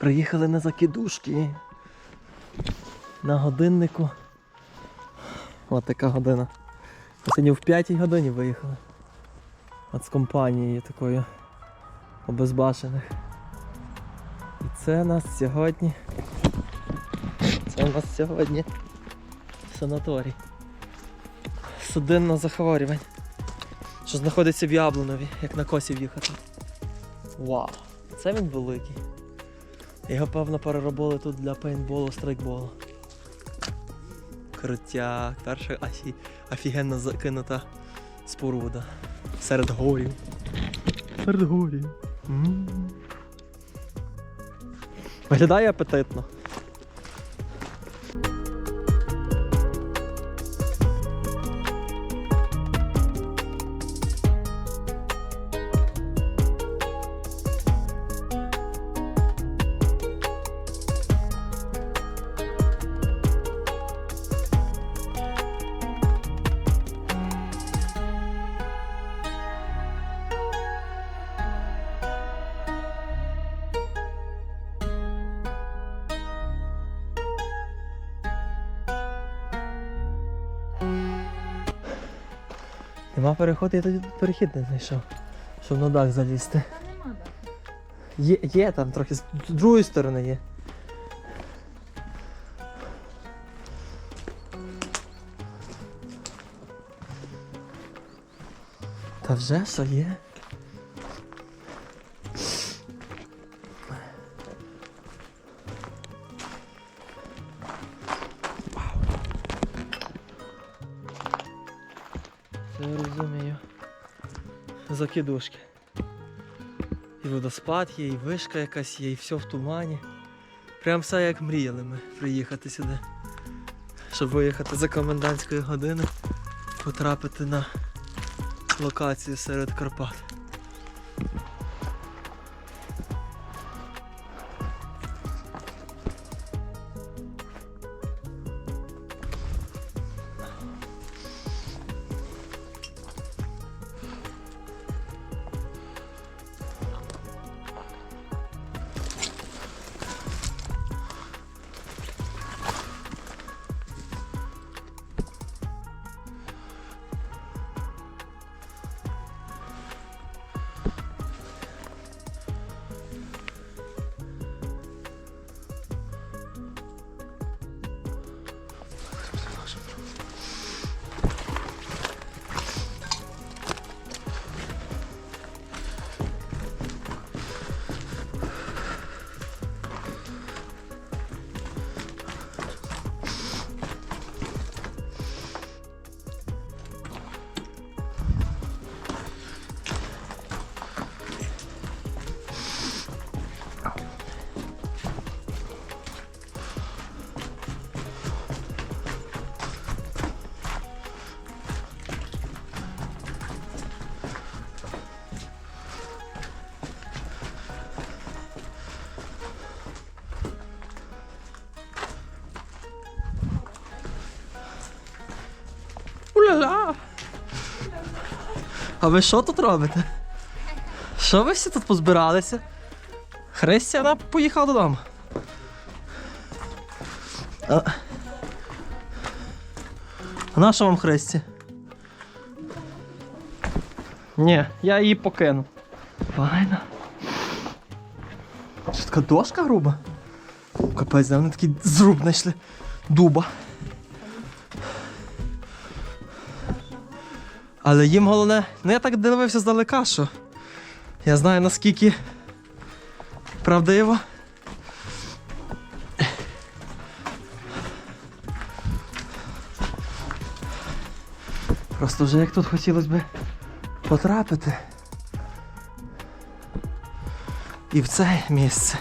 Приїхали на закидушки. На годиннику. От така година. Ми Сьогодні в 5 годині виїхали. От з компанією такою обезбашених. І це нас сьогодні. Це у нас сьогодні санаторій. Судинно захворювань. Що знаходиться в Яблунові, як на косі в'їхати. Вау! Це він великий. Його, певно, переробили тут для пейнтболу, страйкболу. Крутяк, перша афі... офігенно закинута споруда. Серед горів. Серед горів. М. Виглядає апетитно. Нема переходу, я тоді перехід не знайшов. Щоб на дах залізти. Є, є там трохи, з другої сторони є. Та вже що є? Закидушки. І водоспад є, і вишка якась є, і все в тумані. Прям все як мріяли ми приїхати сюди. Щоб виїхати за комендантської години, потрапити на локацію серед Карпат. А ви що тут робите? Що ви всі тут позбиралися? Христя, поїхала додому. А, а на що вам Христі? Ні, я її покину. Файно. Що така дошка груба? Капець, да, вони такий зруб знайшли дуба. Але їм головне, ну я так дивився здалека, що я знаю наскільки правдиво. Просто вже як тут хотілося б потрапити. І в це місце.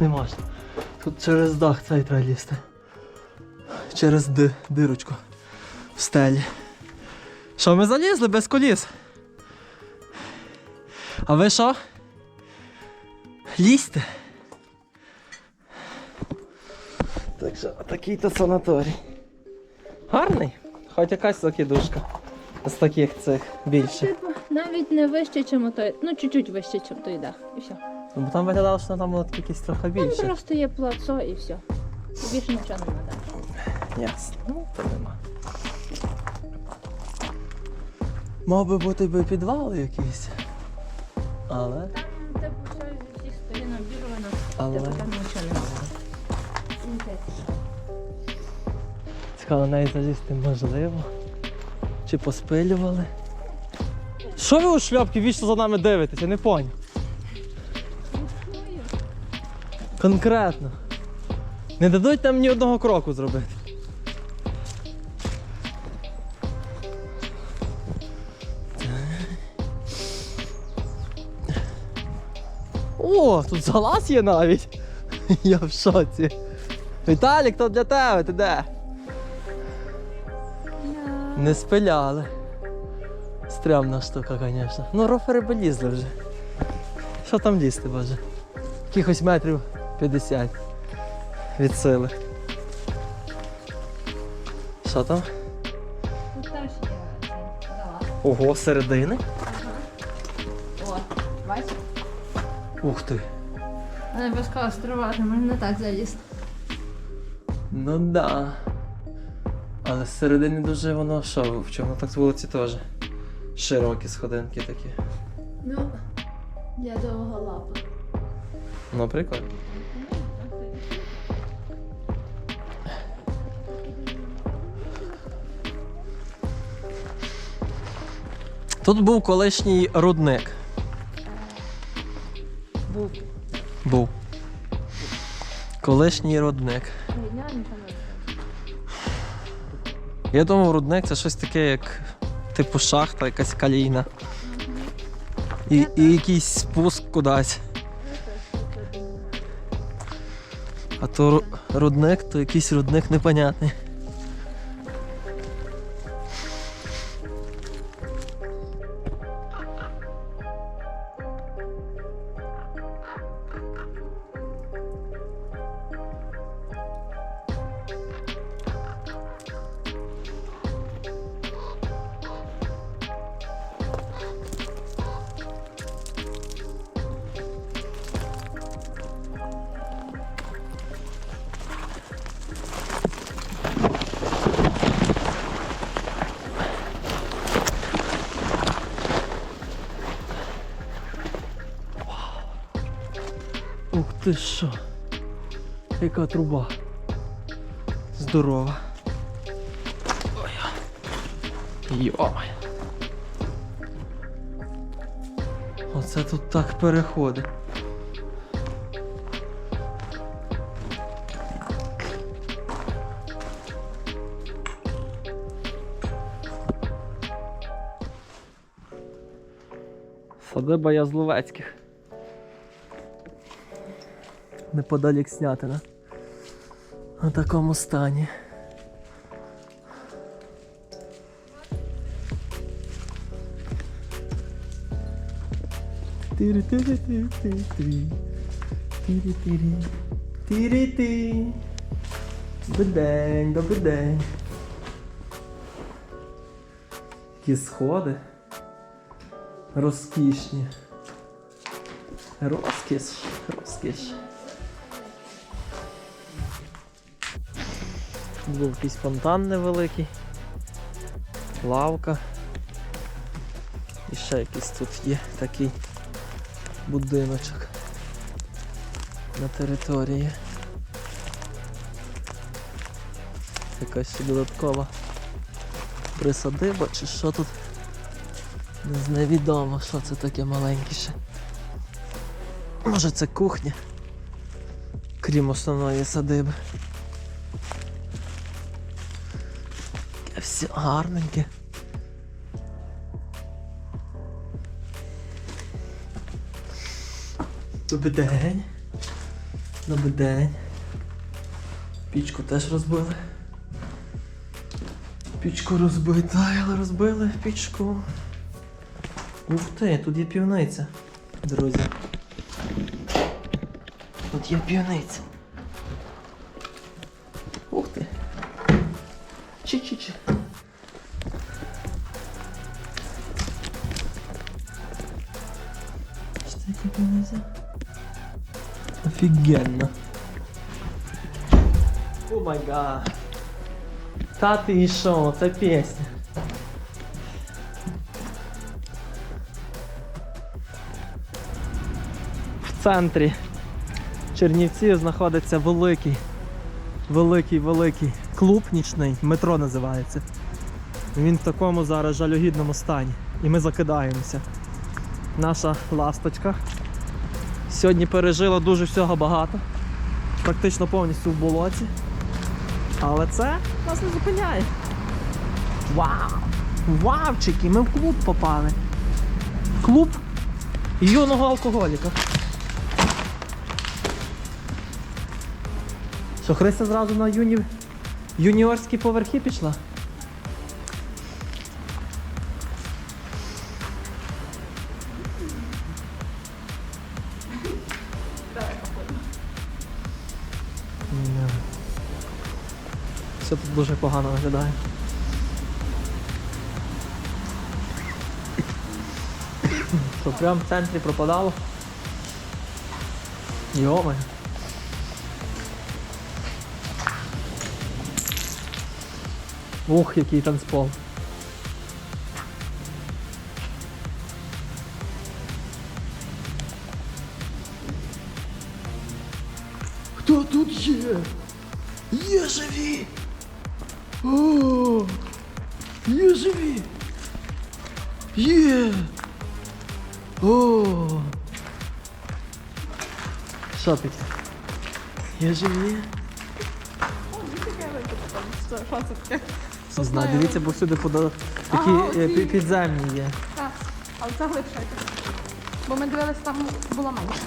Не можна. Тут через дах цей треба лізти. Через ди, дирочку в стелі. Що, ми залізли без коліс? А ви що? Лізьте? Так що такий то санаторій. Гарний. Хоч якась закидушка. З таких цих більше. Навіть не вище, ніж той. Ну, чуть-чуть вище, ніж той дах. І все. Ну, бо там виглядало, що там було якісь трохи Там більше. просто є плацо і все. І більше нічого не треба. Ясно. Ну, то нема. Мав би бути би підвал якийсь. Але. Там, типу, все зі всіх сторін обірвано. Але. Типу, там нічого немає. Цікаво, навіть залізти можливо. Чи поспилювали. Що ви у шляпки вічно за нами дивитесь? Я не поняв. Конкретно. Не дадуть нам ні одного кроку зробити. О, тут залаз є навіть. Я в шоці. Віталік, то для тебе, ти де? Не спиляли. Стрямна штука, звісно. Ну, рофери би вже. Що там лізти, боже? Якихось метрів 50 від сили. Що там? Тут теж є. Ого, середини. О, бачиш? Ух ти. Не обов'язково стрибати, можна не так залізти. Ну да. Але зсередини дуже воно що, в чому так з вулиці теж. Широкі сходинки такі. Ну, для довго лапа. Прикольно. Тут був колишній рудник. Був. Був. Колишній рудник. Я думав, рудник це щось таке, як типу шахта, якась калійна. І, і якийсь спуск кудись. А то ру- рудник, то якийсь рудник непонятний. Ти що. Яка труба. Здорова. Ой. Йомай. Оце тут так переходить. Садиба Язловецьких. Неподалік Снятина. У такому стані. Тири-тири-тири-тири. Тири-тири. Тири-ти. Добрий день, добрий день. Які сходи. Розкішні. Розкіш, розкіш. Був якийсь фонтан невеликий. Лавка. І ще якийсь тут є такий будиночок на території. Якась додаткова присадиба чи що тут? Невідомо, що це таке маленьке. Може це кухня, крім основної садиби. Все гарненьке. Добрий день. Добрий день. Пічку теж розбили. Пічку розбита, але розбили пічку. Ух ти, тут є півниця, друзі. Тут є півниця. Ух ти. Чи-чи-чи. Понизу? Офігенно. О май гад. Та ти що, це пісня. В центрі Чернівців знаходиться великий, великий, великий клуб нічний, метро називається. Він в такому зараз жалюгідному стані. І ми закидаємося. Наша ласточка сьогодні пережила дуже всього багато. Практично повністю в болоті. Але це нас не зупиняє. Вау! Вавчики! Ми в клуб попали. Клуб юного алкоголіка. Що Христя зразу на юні... юніорські поверхи пішла? Все тут дуже погано виглядає. Що прямо в центрі пропадало. Йоме. Ух, який танцпол. Хто тут є? Є живі! О! Є живі! Є! О! Таке? Є живі? Знаю, дивіться, бо всюди подо... такі Ага, е, оці. пі- підземні є. Так, але це глибше. Бо ми дивились, там було менше.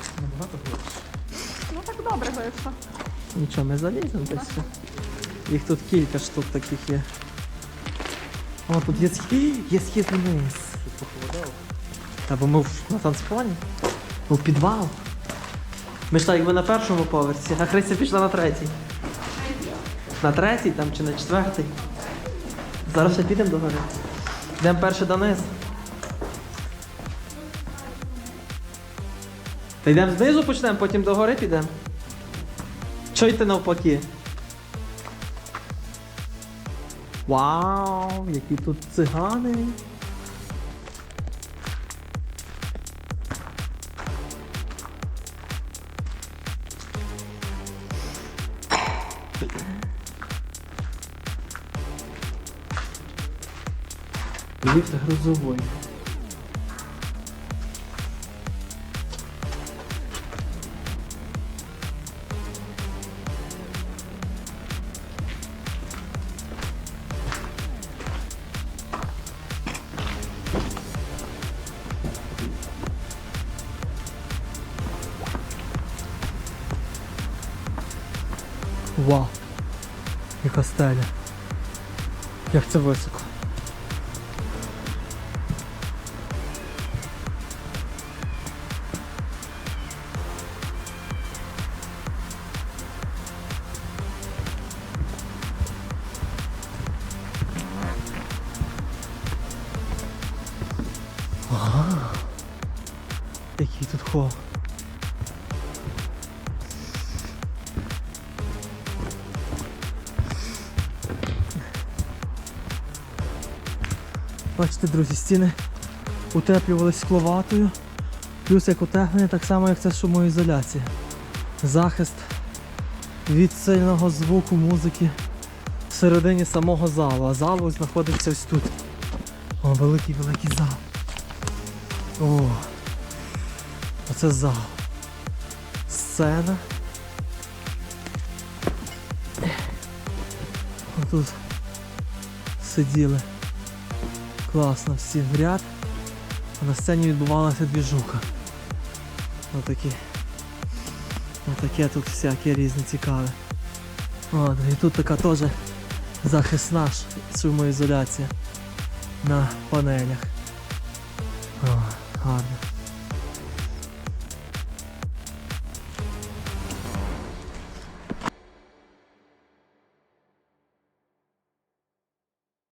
Ну так добре глибше. Нічого, ми заліземо десь. Їх тут кілька штук таких є. О, тут є схід, є схід вниз. Та бо ми в- на танцполі. Ну, в підвал. Ми так якби на першому поверсі, а Христя пішла на третій. На третій там чи на четвертий. Зараз ще підемо до гори. Йдемо перше дониз. Та йдемо знизу почнемо, потім до гори підемо. Чого навпаки? Вау, які тут цигани. Ліфт грузовий. Це високо. Бачите, друзі, стіни утеплювалися скловатою. Плюс як утеплення, так само як це шумоізоляція. Захист від сильного звуку музики всередині самого залу. А зал ось знаходиться ось тут. О, великий великий зал. О, оце зал. Сцена. Отут сиділи класно всі в ряд. На сцені відбувалася двіжуха. Отакі. Отаке тут всяке різне цікаве. От, і тут така теж захисна ж шумоізоляція на панелях.